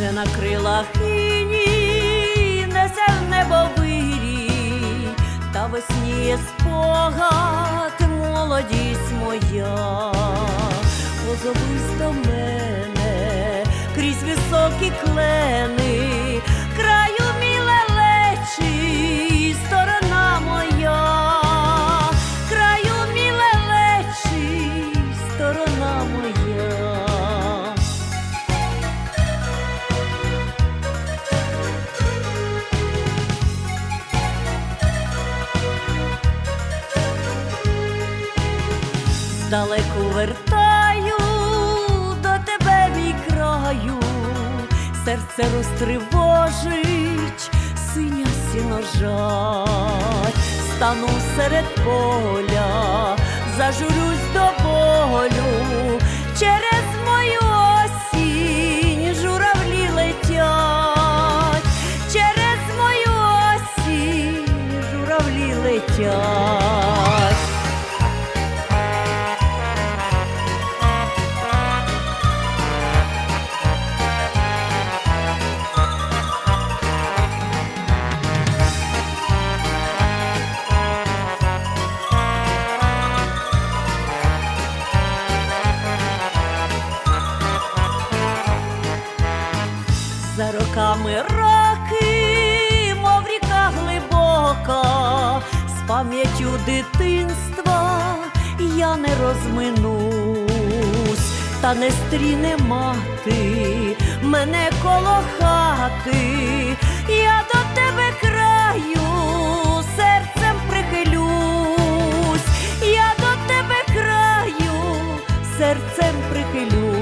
на крилах іні несе в небо вирій, та весніє спогад, молодість моя, позовись до мене крізь високі клени, краю мілелечі, сторона моя, краю мілелечі, сторона моя. Здалеку вертаю до тебе мій краю, серце розтривожить, синя сіножать, стану серед поля, зажурюсь до болю, через мою осінь журавлі летять, через мою осінь журавлі летять. стрілками раки, мов ріка глибока, з пам'яттю дитинства я не розминусь, та не стріне мати, мене коло хати, я до тебе краю, серцем прихилюсь, я до тебе краю, серцем прихилюсь.